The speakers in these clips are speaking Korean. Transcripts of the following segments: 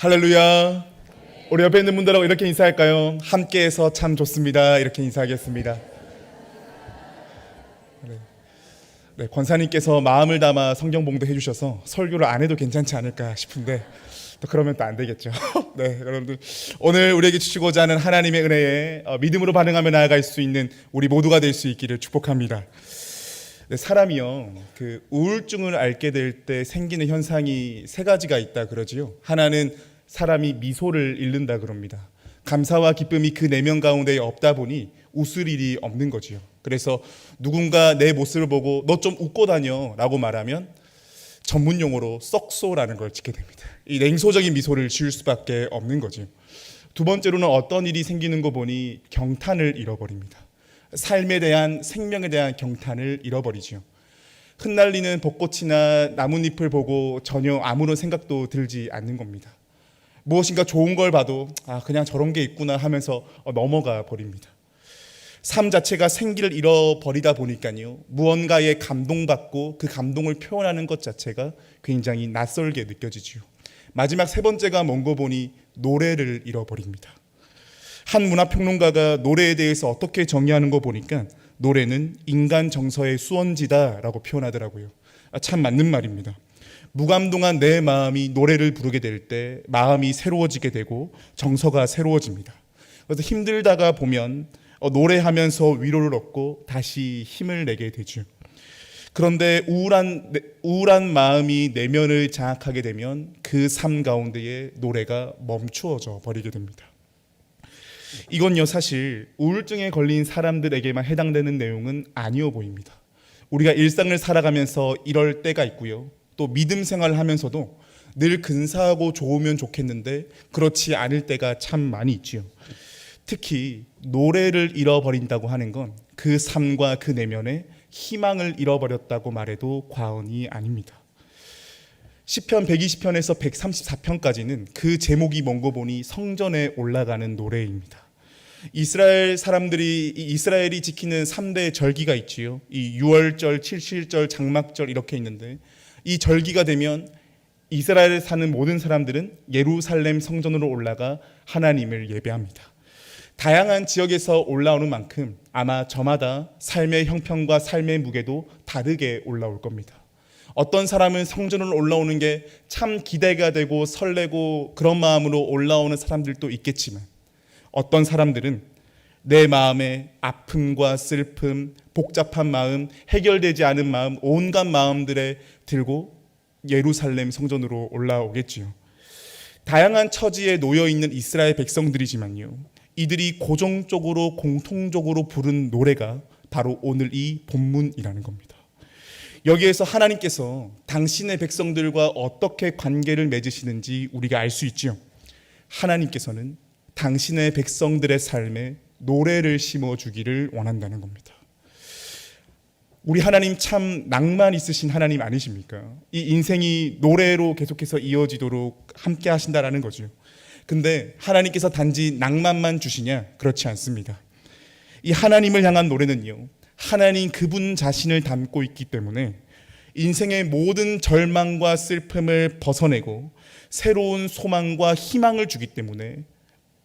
할렐루야. 우리 옆에 있는 분들하고 이렇게 인사할까요? 함께해서 참 좋습니다. 이렇게 인사하겠습니다. 네. 네, 권사님께서 마음을 담아 성경 봉독해 주셔서 설교를 안 해도 괜찮지 않을까 싶은데 또 그러면 또 안 되겠죠. 네, 여러분들 오늘 우리에게 주시고자 하는 하나님의 은혜에 어, 믿음으로 반응하며 나아갈 수 있는 우리 모두가 될 수 있기를 축복합니다. 네, 사람이요 그 우울증을 앓게 될 때 생기는 현상이 세 가지가 있다 그러지요. 하나는 사람이 미소를 잃는다 그럽니다. 감사와 기쁨이 그 내면 가운데 없다 보니 웃을 일이 없는 거지요. 그래서 누군가 내 모습을 보고 너 좀 웃고 다녀라고 말하면 전문 용어로 썩소라는 걸 짓게 됩니다. 이 냉소적인 미소를 지을 수밖에 없는 거지요. 두 번째로는 어떤 일이 생기는 거 보니 경탄을 잃어버립니다. 삶에 대한 생명에 대한 경탄을 잃어버리지요. 흩날리는 벚꽃이나 나뭇잎을 보고 전혀 아무런 생각도 들지 않는 겁니다. 무엇인가 좋은 걸 봐도 아 그냥 저런 게 있구나 하면서 어, 넘어가 버립니다. 삶 자체가 생기를 잃어버리다 보니까요 무언가에 감동받고 그 감동을 표현하는 것 자체가 굉장히 낯설게 느껴지지요. 마지막 세 번째가 뭔고 보니 노래를 잃어버립니다. 한 문화평론가가 노래에 대해서 어떻게 정의하는 거 보니까 노래는 인간 정서의 수원지다라고 표현하더라고요. 아, 참 맞는 말입니다. 무감동한 내 마음이 노래를 부르게 될 때 마음이 새로워지게 되고 정서가 새로워집니다. 그래서 힘들다가 보면 어, 노래하면서 위로를 얻고 다시 힘을 내게 되죠. 그런데 우울한 내- 우울한 마음이 내면을 장악하게 되면 그 삶 가운데에 노래가 멈추어져 버리게 됩니다. 이건요 사실 우울증에 걸린 사람들에게만 해당되는 내용은 아니어 보입니다. 우리가 일상을 살아가면서 이럴 때가 있고요. 또 믿음 생활을 하면서도 늘 근사하고 좋으면 좋겠는데 그렇지 않을 때가 참 많이 있지요. 특히 노래를 잃어버린다고 하는 건 그 삶과 그 내면에 희망을 잃어버렸다고 말해도 과언이 아닙니다. 시편 120편에서 134편까지는 그 제목이 뭔고 보니 성전에 올라가는 노래입니다. 이스라엘 사람들이 이 이스라엘이 지키는 3대 절기가 있지요. 이 6월절, 7실절, 장막절 이렇게 있는데 이 절기가 되면 이스라엘에 사는 모든 사람들은 예루살렘 성전으로 올라가 하나님을 예배합니다. 다양한 지역에서 올라오는 만큼 아마 저마다 삶의 형편과 삶의 무게도 다르게 올라올 겁니다. 어떤 사람은 성전으로 올라오는 게 참 기대가 되고 설레고 그런 마음으로 올라오는 사람들도 있겠지만 어떤 사람들은 내 마음의 아픔과 슬픔, 복잡한 마음, 해결되지 않은 마음, 온갖 마음들에 들고 예루살렘 성전으로 올라오겠지요. 다양한 처지에 놓여 있는 이스라엘 백성들이지만요. 이들이 고정적으로 공통적으로 부른 노래가 바로 오늘 이 본문이라는 겁니다. 여기에서 하나님께서 당신의 백성들과 어떻게 관계를 맺으시는지 우리가 알 수 있지요. 하나님께서는 당신의 백성들의 삶에 노래를 심어 주기를 원한다는 겁니다. 우리 하나님 참 낭만 있으신 하나님 아니십니까? 이 인생이 노래로 계속해서 이어지도록 함께 하신다라는 거죠. 근데 하나님께서 단지 낭만만 주시냐? 그렇지 않습니다. 이 하나님을 향한 노래는요. 하나님 그분 자신을 담고 있기 때문에 인생의 모든 절망과 슬픔을 벗어내고 새로운 소망과 희망을 주기 때문에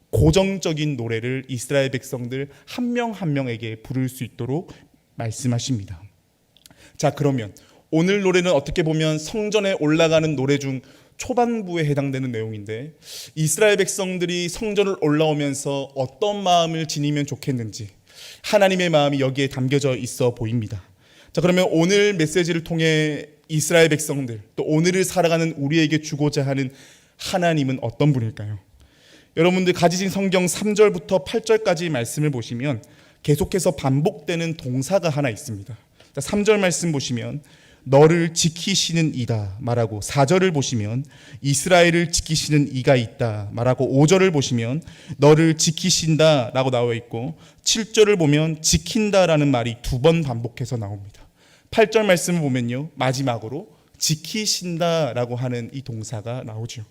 고정적인 노래를 이스라엘 백성들 한명한 명에게 부를 수 있도록 말씀하십니다. 자, 그러면 오늘 노래는 어떻게 보면 성전에 올라가는 노래 중 초반부에 해당되는 내용인데 이스라엘 백성들이 성전을 올라오면서 어떤 마음을 지니면 좋겠는지 하나님의 마음이 여기에 담겨져 있어 보입니다. 자, 그러면 오늘 메시지를 통해 이스라엘 백성들 또 오늘을 살아가는 우리에게 주고자 하는 하나님은 어떤 분일까요? 여러분들 가지신 성경 3절부터 8절까지 말씀을 보시면 계속해서 반복되는 동사가 하나 있습니다. 자, 3절 말씀 보시면 너를 지키시는 이다 말하고 4절을 보시면 이스라엘을 지키시는 이가 있다 말하고 5절을 보시면 너를 지키신다라고 나와 있고 7절을 보면 지킨다라는 말이 두 번 반복해서 나옵니다. 8절 말씀을 보면요. 마지막으로 지키신다라고 하는 이 동사가 나오죠.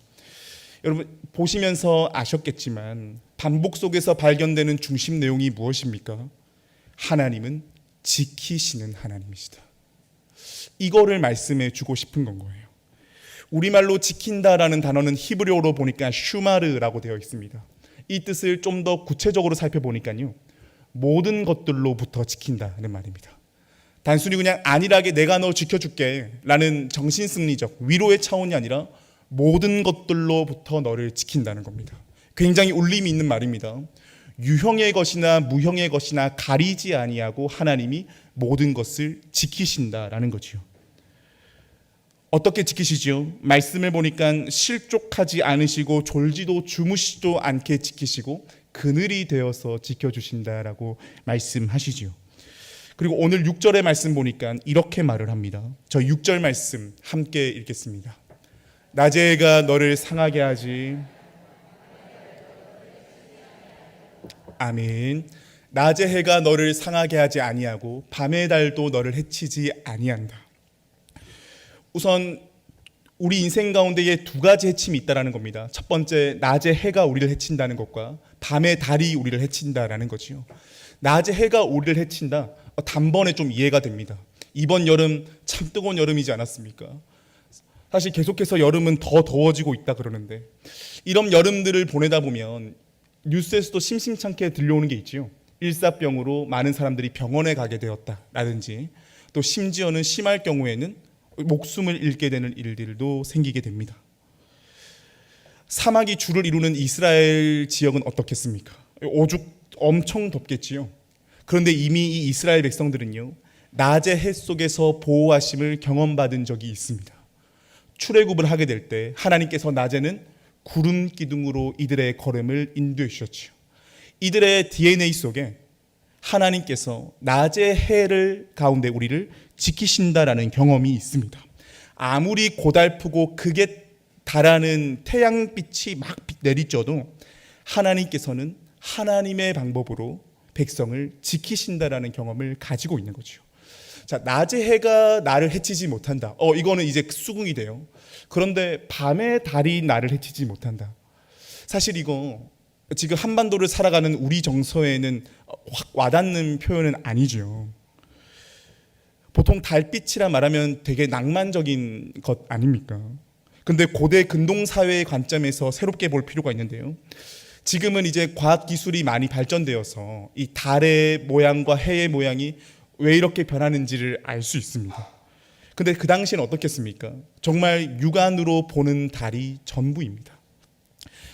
여러분 보시면서 아셨겠지만 반복 속에서 발견되는 중심 내용이 무엇입니까? 하나님은 지키시는 하나님이시다. 이거를 말씀해 주고 싶은 건 거예요. 우리말로 지킨다라는 단어는 히브리어로 보니까 슈마르라고 되어 있습니다. 이 뜻을 좀 더 구체적으로 살펴보니까요. 모든 것들로부터 지킨다는 말입니다. 단순히 그냥 안일하게 내가 너 지켜줄게 라는 정신승리적 위로의 차원이 아니라 모든 것들로부터 너를 지킨다는 겁니다. 굉장히 울림이 있는 말입니다. 유형의 것이나 무형의 것이나 가리지 아니하고 하나님이 모든 것을 지키신다라는 거지요. 어떻게 지키시지요? 말씀을 보니까 실족하지 않으시고 졸지도 주무시지도 않게 지키시고 그늘이 되어서 지켜주신다라고 말씀하시지요. 그리고 오늘 6절의 말씀 보니까 이렇게 말을 합니다. 저 6절 말씀 함께 읽겠습니다. 낮의 해가 너를 상하게 하지 아멘. 낮의 해가 너를 상하게 하지 아니하고 밤의 달도 너를 해치지 아니한다. 우선 우리 인생 가운데에 두 가지 해침이 있다라는 겁니다. 첫 번째, 낮의 해가 우리를 해친다는 것과 밤의 달이 우리를 해친다라는 거지요. 낮의 해가 우리를 해친다. 어, 단번에 좀 이해가 됩니다. 이번 여름 참 뜨거운 여름이지 않았습니까? 사실 계속해서 여름은 더 더워지고 있다 그러는데 이런 여름들을 보내다 보면 뉴스에서도 심심찮게 들려오는 게 있지요. 일사병으로 많은 사람들이 병원에 가게 되었다라든지 또 심지어는 심할 경우에는 목숨을 잃게 되는 일들도 생기게 됩니다. 사막이 주를 이루는 이스라엘 지역은 어떻겠습니까? 오죽 엄청 덥겠지요. 그런데 이미 이 이스라엘 백성들은요. 낮의 해 속에서 보호하심을 경험받은 적이 있습니다. 출애굽을 하게 될 때 하나님께서 낮에는 구름 기둥으로 이들의 걸음을 인도해 주셨지요. 이들의 DNA 속에 하나님께서 낮의 해를 가운데 우리를 지키신다라는 경험이 있습니다. 아무리 고달프고 극에 달하는 태양빛이 막 내리쬐도 하나님께서는 하나님의 방법으로 백성을 지키신다라는 경험을 가지고 있는 거죠. 자, 낮의 해가 나를 해치지 못한다. 어, 이거는 이제 수긍이 돼요. 그런데 밤의 달이 나를 해치지 못한다. 사실 이거 지금 한반도를 살아가는 우리 정서에는 확 와닿는 표현은 아니죠. 보통 달빛이라 말하면 되게 낭만적인 것 아닙니까? 근데 고대 근동 사회의 관점에서 새롭게 볼 필요가 있는데요. 지금은 이제 과학 기술이 많이 발전되어서 이 달의 모양과 해의 모양이 왜 이렇게 변하는지를 알 수 있습니다. 근데 그 당시에는 어떻겠습니까? 정말 육안으로 보는 달이 전부입니다.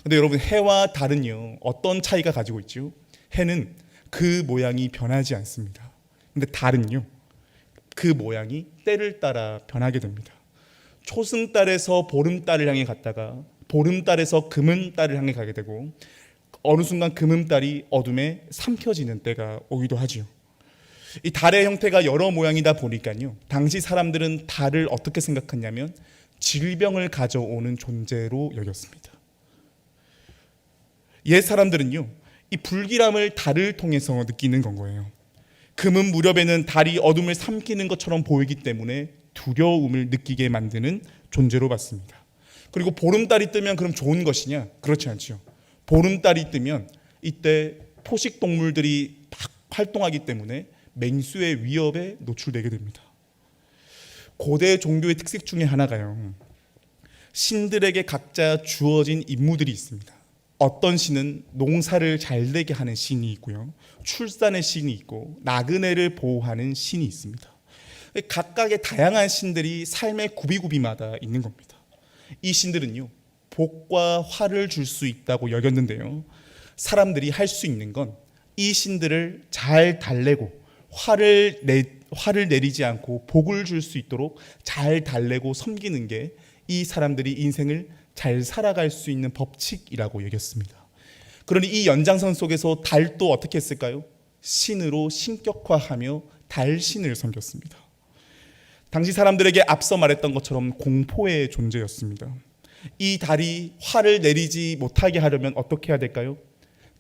근데 여러분 해와 달은요 어떤 차이가 가지고 있죠? 해는 그 모양이 변하지 않습니다. 근데 달은요 그 모양이 때를 따라 변하게 됩니다. 초승달에서 보름달을 향해 갔다가 보름달에서 금음달을 향해 가게 되고 어느 순간 금음달이 어둠에 삼켜지는 때가 오기도 하지요. 이 달의 형태가 여러 모양이다 보니까요. 당시 사람들은 달을 어떻게 생각했냐면 질병을 가져오는 존재로 여겼습니다. 옛 사람들은요. 이 불길함을 달을 통해서 느끼는 건 거예요. 금은 무렵에는 달이 어둠을 삼키는 것처럼 보이기 때문에 두려움을 느끼게 만드는 존재로 봤습니다. 그리고 보름달이 뜨면 그럼 좋은 것이냐? 그렇지 않죠. 보름달이 뜨면 이때 포식 동물들이 막 활동하기 때문에 맹수의 위협에 노출되게 됩니다. 고대 종교의 특색 중에 하나가요. 신들에게 각자 주어진 임무들이 있습니다. 어떤 신은 농사를 잘 되게 하는 신이 있고요. 출산의 신이 있고 나그네를 보호하는 신이 있습니다. 각각의 다양한 신들이 삶의 구비구비마다 있는 겁니다. 이 신들은요. 복과 화를 줄 수 있다고 여겼는데요. 사람들이 할 수 있는 건 이 신들을 잘 달래고 화를 내 화를 내리지 않고 복을 줄 수 있도록 잘 달래고 섬기는 게 이 사람들이 인생을 잘 살아갈 수 있는 법칙이라고 여겼습니다. 그러니 이 연장선 속에서 달도 어떻게 했을까요? 신으로 신격화하며 달신을 섬겼습니다. 당시 사람들에게 앞서 말했던 것처럼 공포의 존재였습니다. 이 달이 화를 내리지 못하게 하려면 어떻게 해야 될까요?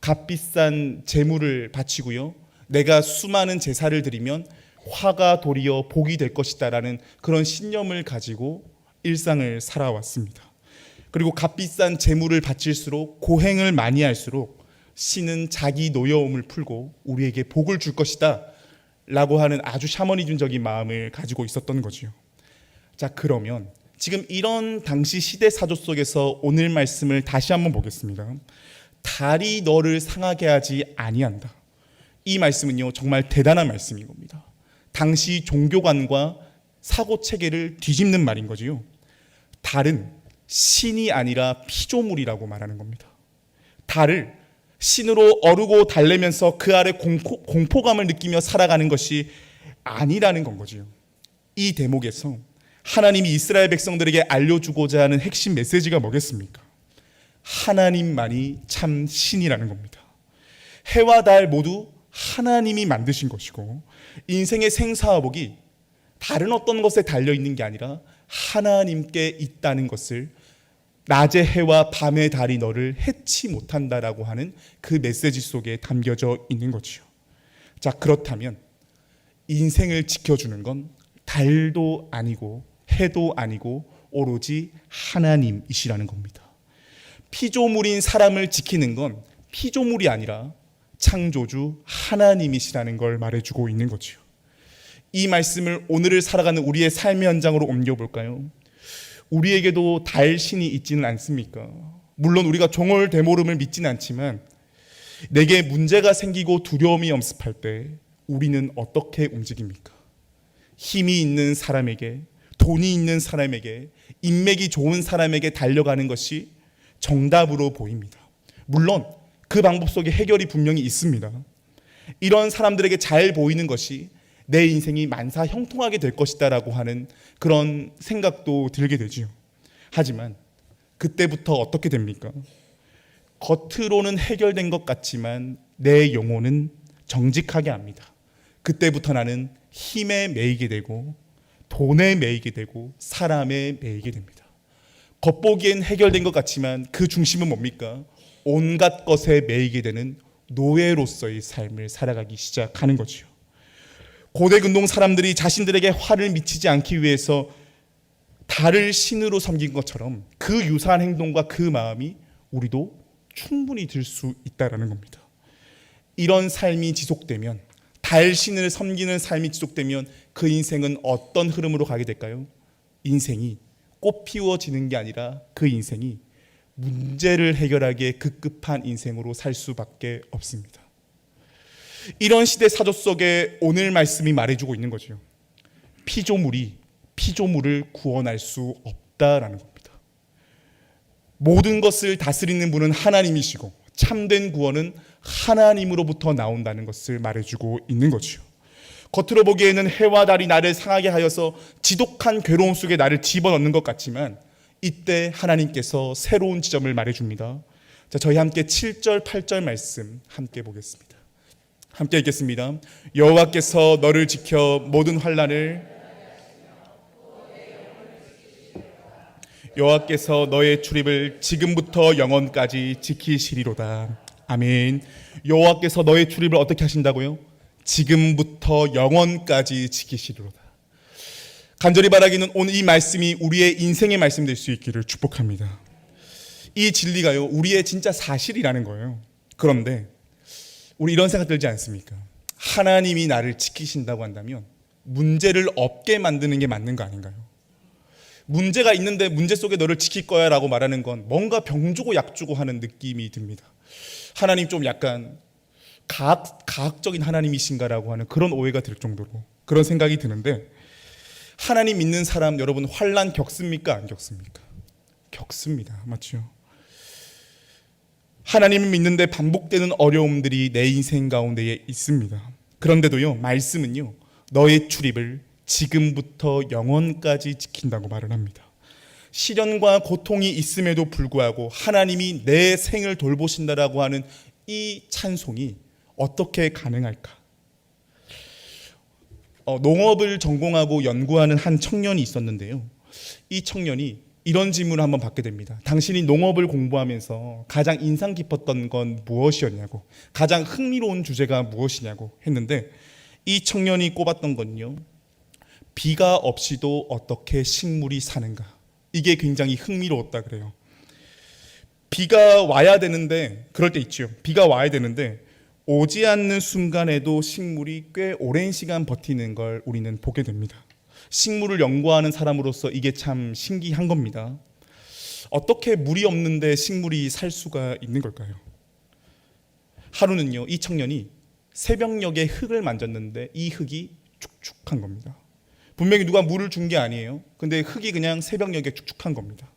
값비싼 재물을 바치고요. 내가 수많은 제사를 드리면 화가 도리어 복이 될 것이다라는 그런 신념을 가지고 일상을 살아왔습니다. 그리고 값비싼 재물을 바칠수록 고행을 많이 할수록 신은 자기 노여움을 풀고 우리에게 복을 줄 것이다 라고 하는 아주 샤머니즘적인 마음을 가지고 있었던 거지요. 자, 그러면 지금 이런 당시 시대 사조 속에서 오늘 말씀을 다시 한번 보겠습니다. 달이 너를 상하게 하지 아니한다. 이 말씀은요 정말 대단한 말씀인 겁니다. 당시 종교관과 사고 체계를 뒤집는 말인 거지요. 달은 신이 아니라 피조물이라고 말하는 겁니다. 달을 신으로 어르고 달래면서 그 아래 공포, 공포감을 느끼며 살아가는 것이 아니라는 건 거지요. 이 대목에서 하나님이 이스라엘 백성들에게 알려주고자 하는 핵심 메시지가 뭐겠습니까? 하나님만이 참 신이라는 겁니다. 해와 달 모두 하나님이 만드신 것이고 인생의 생사화복이 다른 어떤 것에 달려 있는 게 아니라 하나님께 있다는 것을 낮의 해와 밤의 달이 너를 해치 못한다라고 하는 그 메시지 속에 담겨져 있는 거지요. 자, 그렇다면 인생을 지켜주는 건 달도 아니고 해도 아니고 오로지 하나님이시라는 겁니다. 피조물인 사람을 지키는 건 피조물이 아니라 창조주 하나님이시라는 걸 말해주고 있는 거지요. 이 말씀을 오늘을 살아가는 우리의 삶의 현장으로 옮겨볼까요? 우리에게도 달신이 있지는 않습니까? 물론 우리가 종월 대모름을 믿지는 않지만 내게 문제가 생기고 두려움이 엄습할 때 우리는 어떻게 움직입니까? 힘이 있는 사람에게, 돈이 있는 사람에게, 인맥이 좋은 사람에게 달려가는 것이 정답으로 보입니다. 물론 그 방법 속에 해결이 분명히 있습니다. 이런 사람들에게 잘 보이는 것이 내 인생이 만사 형통하게 될 것이다라고 하는 그런 생각도 들게 되지요. 하지만 그때부터 어떻게 됩니까? 겉으로는 해결된 것 같지만 내 영혼은 정직하게 합니다. 그때부터 나는 힘에 매이게 되고 돈에 매이게 되고 사람에 매이게 됩니다. 겉보기엔 해결된 것 같지만 그 중심은 뭡니까? 온갖 것에 매이게 되는 노예로서의 삶을 살아가기 시작하는 거지요. 고대 근동 사람들이 자신들에게 화를 미치지 않기 위해서 달을 신으로 섬긴 것처럼 그 유사한 행동과 그 마음이 우리도 충분히 들 수 있다라는 겁니다. 이런 삶이 지속되면 달 신을 섬기는 삶이 지속되면 그 인생은 어떤 흐름으로 가게 될까요? 인생이 꽃 피워지는 게 아니라 그 인생이 문제를 해결하기에 급급한 인생으로 살 수밖에 없습니다. 이런 시대 사조 속에 오늘 말씀이 말해주고 있는 거죠. 피조물이 피조물을 구원할 수 없다라는 겁니다. 모든 것을 다스리는 분은 하나님이시고 참된 구원은 하나님으로부터 나온다는 것을 말해주고 있는 거죠. 겉으로 보기에는 해와 달이 나를 상하게 하여서 지독한 괴로움 속에 나를 집어넣는 것 같지만 이때 하나님께서 새로운 지점을 말해줍니다. 자, 저희 함께 7절, 8절 말씀 함께 보겠습니다. 함께 읽겠습니다. 여호와께서 너를 지켜 모든 환란을 여호와께서 너의 출입을 지금부터 영원까지 지키시리로다. 아멘. 여호와께서 너의 출입을 어떻게 하신다고요? 지금부터 영원까지 지키시리로다. 간절히 바라기는 오늘 이 말씀이 우리의 인생의 말씀 될 수 있기를 축복합니다. 이 진리가요, 우리의 진짜 사실이라는 거예요. 그런데 우리 이런 생각 들지 않습니까? 하나님이 나를 지키신다고 한다면 문제를 없게 만드는 게 맞는 거 아닌가요? 문제가 있는데 문제 속에 너를 지킬 거야 라고 말하는 건 뭔가 병 주고 약 주고 하는 느낌이 듭니다. 하나님 좀 약간 가학, 가학적인 하나님이신가라고 하는 그런 오해가 들 정도로 그런 생각이 드는데 하나님 믿는 사람 여러분 환란 겪습니까? 안 겪습니까? 겪습니다. 맞죠? 하나님을 믿는데 반복되는 어려움들이 내 인생 가운데에 있습니다. 그런데도요, 말씀은요, 너의 출입을 지금부터 영원까지 지킨다고 말을 합니다. 시련과 고통이 있음에도 불구하고 하나님이 내 생을 돌보신다라고 하는 이 찬송이 어떻게 가능할까? 어, 농업을 전공하고 연구하는 한 청년이 있었는데요. 이 청년이 이런 질문을 한번 받게 됩니다. 당신이 농업을 공부하면서 가장 인상 깊었던 건 무엇이었냐고, 가장 흥미로운 주제가 무엇이냐고 했는데 이 청년이 꼽았던 건요. 비가 없이도 어떻게 식물이 사는가. 이게 굉장히 흥미로웠다 그래요. 비가 와야 되는데 그럴 때 있죠. 비가 와야 되는데 오지 않는 순간에도 식물이 꽤 오랜 시간 버티는 걸 우리는 보게 됩니다. 식물을 연구하는 사람으로서 이게 참 신기한 겁니다. 어떻게 물이 없는데 식물이 살 수가 있는 걸까요? 하루는요, 이 청년이 새벽녘에 흙을 만졌는데 이 흙이 축축한 겁니다. 분명히 누가 물을 준 게 아니에요. 근데 흙이 그냥 새벽녘에 축축한 겁니다.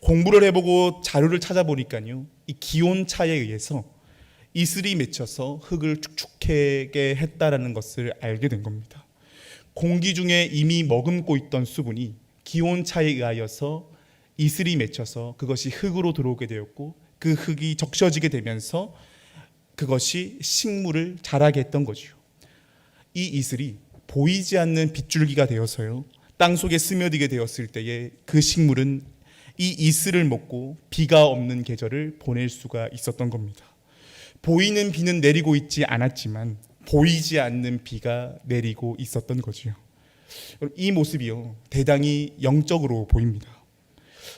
공부를 해보고 자료를 찾아보니까요, 이 기온 차에 의해서 이슬이 맺혀서 흙을 축축하게 했다라는 것을 알게 된 겁니다. 공기 중에 이미 머금고 있던 수분이 기온 차에 의하여서 이슬이 맺혀서 그것이 흙으로 들어오게 되었고 그 흙이 적셔지게 되면서 그것이 식물을 자라게 했던 거지요. 이 이슬이 보이지 않는 빗줄기가 되어서요. 땅 속에 스며들게 되었을 때에 그 식물은 이 이슬을 먹고 비가 없는 계절을 보낼 수가 있었던 겁니다. 보이는 비는 내리고 있지 않았지만 보이지 않는 비가 내리고 있었던 거지요. 이 모습이요. 대단히 영적으로 보입니다.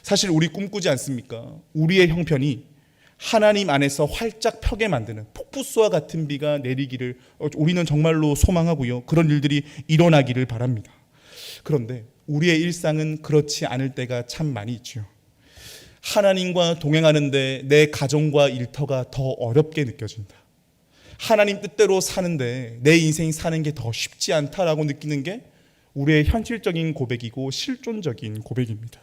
사실 우리 꿈꾸지 않습니까? 우리의 형편이 하나님 안에서 활짝 펴게 만드는 폭포수와 같은 비가 내리기를 어, 우리는 정말로 소망하고요. 그런 일들이 일어나기를 바랍니다. 그런데 우리의 일상은 그렇지 않을 때가 참 많이 있죠. 하나님과 동행하는데 내 가정과 일터가 더 어렵게 느껴진다. 하나님 뜻대로 사는데 내 인생 사는 게 더 쉽지 않다라고 느끼는 게 우리의 현실적인 고백이고 실존적인 고백입니다.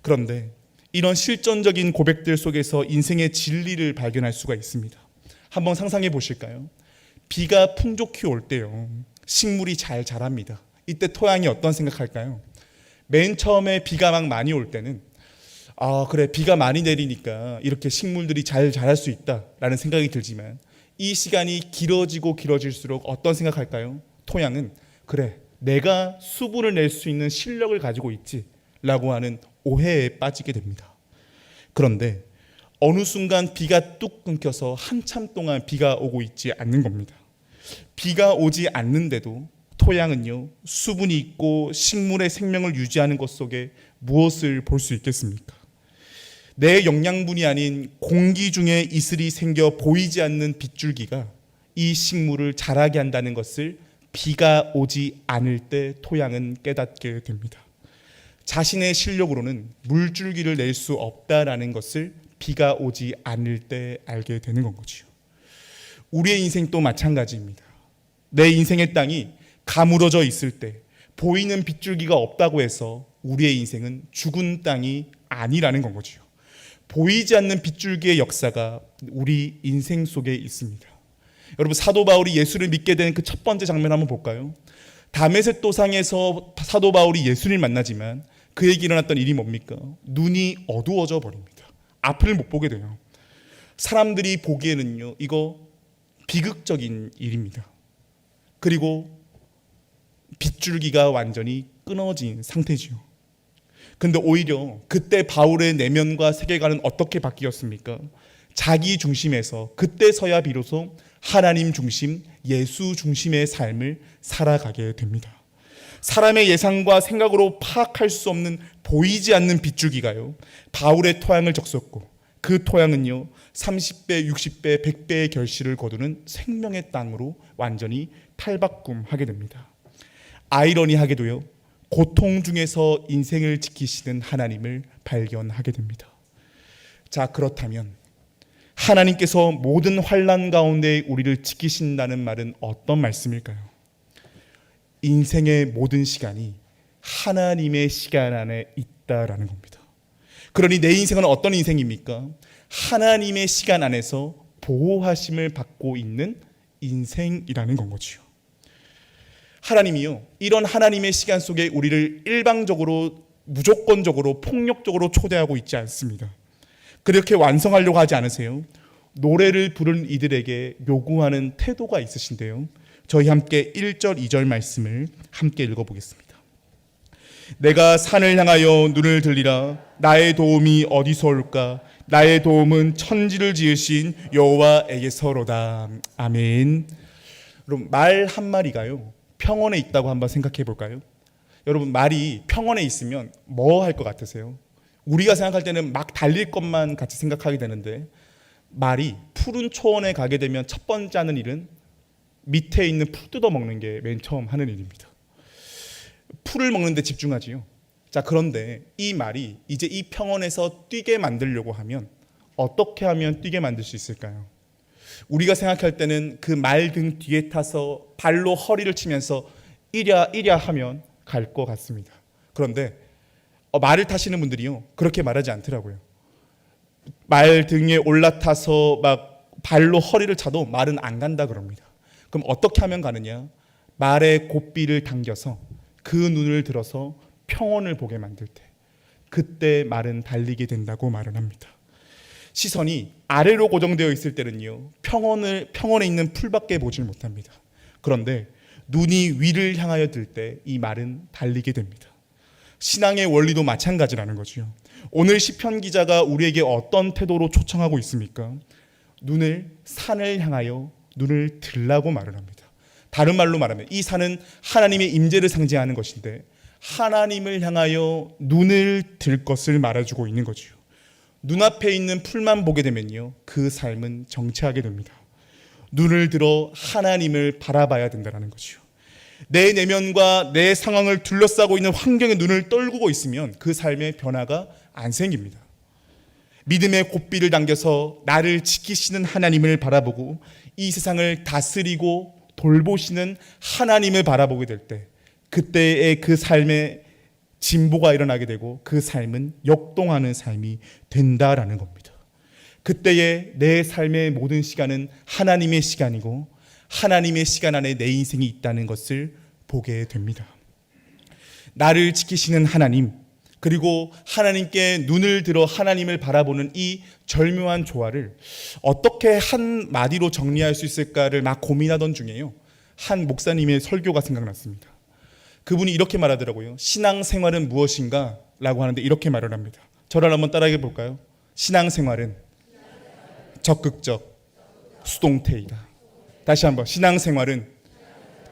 그런데 이런 실전적인 고백들 속에서 인생의 진리를 발견할 수가 있습니다. 한번 상상해 보실까요? 비가 풍족히 올 때요. 식물이 잘 자랍니다. 이때 토양이 어떤 생각할까요? 맨 처음에 비가 막 많이 올 때는 아, 그래. 비가 많이 내리니까 이렇게 식물들이 잘 자랄 수 있다라는 생각이 들지만 이 시간이 길어지고 길어질수록 어떤 생각할까요? 토양은 그래. 내가 수분을 낼 수 있는 실력을 가지고 있지라고 하는 오해에 빠지게 됩니다. 그런데 어느 순간 비가 뚝 끊겨서 한참 동안 비가 오고 있지 않는 겁니다. 비가 오지 않는데도 토양은요, 수분이 있고 식물의 생명을 유지하는 것 속에 무엇을 볼 수 있겠습니까? 내 영양분이 아닌 공기 중에 이슬이 생겨 보이지 않는 빗줄기가 이 식물을 자라게 한다는 것을 비가 오지 않을 때 토양은 깨닫게 됩니다. 자신의 실력으로는 물줄기를 낼 수 없다라는 것을 비가 오지 않을 때 알게 되는 건 거지요. 우리의 인생도 마찬가지입니다. 내 인생의 땅이 가물어져 있을 때 보이는 빗줄기가 없다고 해서 우리의 인생은 죽은 땅이 아니라는 건 거지요. 보이지 않는 빗줄기의 역사가 우리 인생 속에 있습니다. 여러분 사도 바울이 예수를 믿게 된 그 첫 번째 장면 한번 볼까요? 다메섹 도상에서 사도 바울이 예수를 만나지만 그에게 일어났던 일이 뭡니까? 눈이 어두워져 버립니다. 앞을 못 보게 돼요. 사람들이 보기에는요, 이거 비극적인 일입니다. 그리고 빗줄기가 완전히 끊어진 상태지요. 근데 오히려 그때 바울의 내면과 세계관은 어떻게 바뀌었습니까? 자기 중심에서 그때서야 비로소 하나님 중심, 예수 중심의 삶을 살아가게 됩니다. 사람의 예상과 생각으로 파악할 수 없는 보이지 않는 빗줄기가요. 바울의 토양을 적셨고 그 토양은요. 30배, 60배, 100배의 결실을 거두는 생명의 땅으로 완전히 탈바꿈하게 됩니다. 아이러니하게도요. 고통 중에서 인생을 지키시는 하나님을 발견하게 됩니다. 자, 그렇다면 하나님께서 모든 환란 가운데 우리를 지키신다는 말은 어떤 말씀일까요? 인생의 모든 시간이 하나님의 시간 안에 있다라는 겁니다. 그러니 내 인생은 어떤 인생입니까? 하나님의 시간 안에서 보호하심을 받고 있는 인생이라는 건 거지요. 하나님이요. 이런 하나님의 시간 속에 우리를 일방적으로 무조건적으로 폭력적으로 초대하고 있지 않습니다. 그렇게 완성하려고 하지 않으세요. 노래를 부른 이들에게 요구하는 태도가 있으신데요. 저희 함께 1절, 2절 말씀을 함께 읽어보겠습니다. 내가 산을 향하여 눈을 들리라 나의 도움이 어디서 올까 나의 도움은 천지를 지으신 여호와에게서로다 아멘. 여러분 말한 마리가요 평원에 있다고 한번 생각해 볼까요? 여러분 말이 평원에 있으면 뭐 할 것 같으세요? 우리가 생각할 때는 막 달릴 것만 같이 생각하게 되는데 말이 푸른 초원에 가게 되면 첫 번째 하는 일은 밑에 있는 풀 뜯어 먹는 게 맨 처음 하는 일입니다. 풀을 먹는 데 집중하지요. 자, 그런데 이 말이 이제 이 평원에서 뛰게 만들려고 하면 어떻게 하면 뛰게 만들 수 있을까요? 우리가 생각할 때는 그 말 등 뒤에 타서 발로 허리를 치면서 이랴 이랴 하면 갈 것 같습니다. 그런데 어, 말을 타시는 분들이요 그렇게 말하지 않더라고요. 말 등에 올라타서 막 발로 허리를 차도 말은 안 간다 그럽니다. 그럼 어떻게 하면 가느냐? 말의 고삐를 당겨서 그 눈을 들어서 평원을 보게 만들 때 그때 말은 달리게 된다고 말을 합니다. 시선이 아래로 고정되어 있을 때는요 평원을 평원에 있는 풀밖에 보질 못합니다. 그런데 눈이 위를 향하여 들 때 이 말은 달리게 됩니다. 신앙의 원리도 마찬가지라는 거죠. 오늘 시편 기자가 우리에게 어떤 태도로 초청하고 있습니까? 눈을 산을 향하여 눈을 들라고 말을 합니다. 다른 말로 말하면 이 산은 하나님의 임재를 상징하는 것인데 하나님을 향하여 눈을 들 것을 말해주고 있는 거지요. 눈앞에 있는 풀만 보게 되면요. 그 삶은 정체하게 됩니다. 눈을 들어 하나님을 바라봐야 된다는 거죠. 내 내면과 내 상황을 둘러싸고 있는 환경에 눈을 떨구고 있으면 그 삶의 변화가 안 생깁니다. 믿음의 고삐를 당겨서 나를 지키시는 하나님을 바라보고 이 세상을 다스리고 돌보시는 하나님을 바라보게 될 때 그때의 그 삶의 진보가 일어나게 되고 그 삶은 역동하는 삶이 된다라는 겁니다. 그때의 내 삶의 모든 시간은 하나님의 시간이고 하나님의 시간 안에 내 인생이 있다는 것을 보게 됩니다. 나를 지키시는 하나님, 그리고 하나님께 눈을 들어 하나님을 바라보는 이 절묘한 조화를 어떻게 한 마디로 정리할 수 있을까를 막 고민하던 중에요. 한 목사님의 설교가 생각났습니다. 그분이 이렇게 말하더라고요. 신앙 생활은 무엇인가? 라고 하는데 이렇게 말을 합니다. 저를 한번 따라해 볼까요? 신앙 생활은 적극적 수동태이다. 다시 한번 신앙 생활은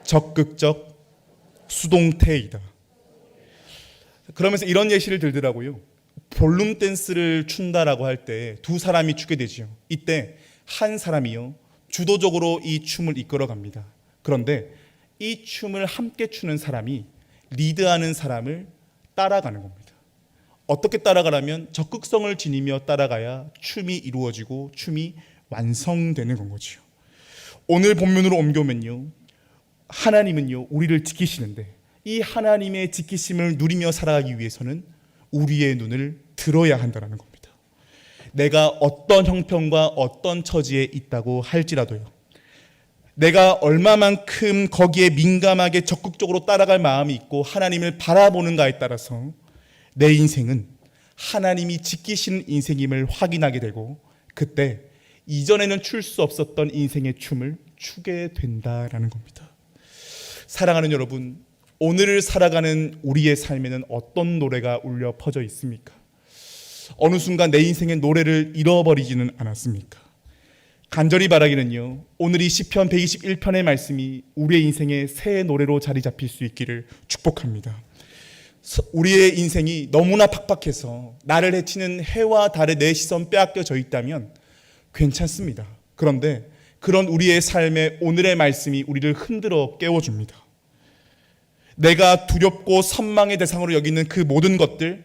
적극적 수동태이다. 그러면서 이런 예시를 들더라고요. 볼룸 댄스를 춘다라고 할 때 두 사람이 추게 되지요. 이때 한 사람이요 주도적으로 이 춤을 이끌어 갑니다. 그런데 이 춤을 함께 추는 사람이 리드하는 사람을 따라가는 겁니다. 어떻게 따라가라면 적극성을 지니며 따라가야 춤이 이루어지고 춤이 완성되는 건 거지요. 오늘 본문으로 옮겨오면요. 하나님은요, 우리를 지키시는데 이 하나님의 지키심을 누리며 살아가기 위해서는 우리의 눈을 들어야 한다는 겁니다. 내가 어떤 형편과 어떤 처지에 있다고 할지라도요. 내가 얼마만큼 거기에 민감하게 적극적으로 따라갈 마음이 있고 하나님을 바라보는가에 따라서 내 인생은 하나님이 지키시는 인생임을 확인하게 되고 그때 이전에는 출 수 없었던 인생의 춤을 추게 된다라는 겁니다. 사랑하는 여러분, 오늘을 살아가는 우리의 삶에는 어떤 노래가 울려 퍼져 있습니까? 어느 순간 내 인생의 노래를 잃어버리지는 않았습니까? 간절히 바라기는요. 오늘 이 시편 121편의 말씀이 우리의 인생의 새 노래로 자리 잡힐 수 있기를 축복합니다. 우리의 인생이 너무나 팍팍해서 나를 해치는 해와 달의 내 시선 빼앗겨져 있다면 괜찮습니다. 그런데 그런 우리의 삶에 오늘의 말씀이 우리를 흔들어 깨워줍니다. 내가 두렵고 선망의 대상으로 여기는 그 모든 것들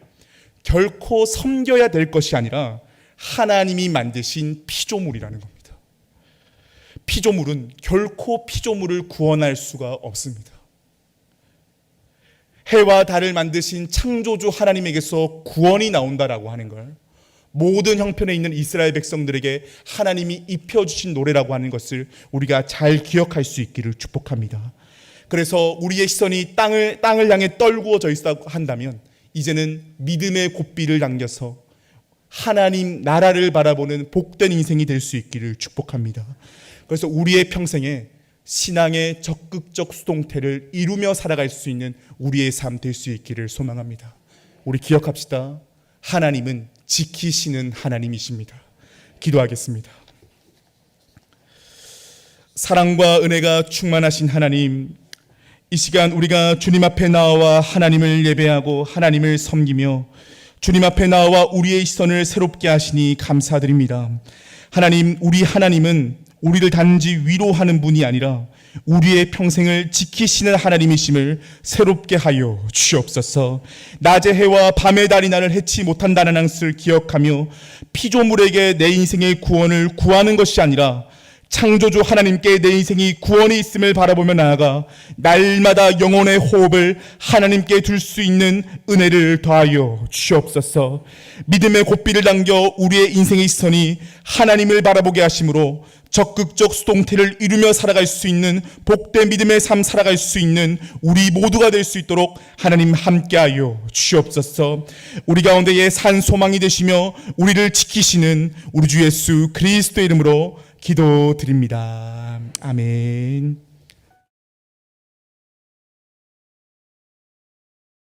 결코 섬겨야 될 것이 아니라 하나님이 만드신 피조물이라는 겁니다. 피조물은 결코 피조물을 구원할 수가 없습니다. 해와 달을 만드신 창조주 하나님에게서 구원이 나온다라고 하는 걸 모든 형편에 있는 이스라엘 백성들에게 하나님이 입혀주신 노래라고 하는 것을 우리가 잘 기억할 수 있기를 축복합니다. 그래서 우리의 시선이 땅을 땅을 향해 떨구어져 있어 한다면 이제는 믿음의 고삐를 당겨서 하나님 나라를 바라보는 복된 인생이 될 수 있기를 축복합니다. 그래서 우리의 평생에 신앙의 적극적 수동태를 이루며 살아갈 수 있는 우리의 삶 될 수 있기를 소망합니다. 우리 기억합시다. 하나님은 지키시는 하나님이십니다. 기도하겠습니다. 사랑과 은혜가 충만하신 하나님, 이 시간 우리가 주님 앞에 나와 하나님을 예배하고 하나님을 섬기며 주님 앞에 나와 우리의 시선을 새롭게 하시니 감사드립니다. 하나님, 우리 하나님은 우리를 단지 위로하는 분이 아니라 우리의 평생을 지키시는 하나님이심을 새롭게 하여 주옵소서. 낮의 해와 밤의 달이 나를 해치 못한다는 항을 기억하며 피조물에게 내 인생의 구원을 구하는 것이 아니라 창조주 하나님께 내 인생이 구원이 있음을 바라보며 나아가 날마다 영혼의 호흡을 하나님께 둘 수 있는 은혜를 더하여 주옵소서. 믿음의 고삐를 당겨 우리의 인생의 시선이 하나님을 바라보게 하심으로 적극적 수동태를 이루며 살아갈 수 있는 복된 믿음의 삶 살아갈 수 있는 우리 모두가 될 수 있도록 하나님 함께하여 주옵소서. 우리 가운데에 산 소망이 되시며 우리를 지키시는 우리 주 예수 그리스도 이름으로 기도드립니다. 아멘.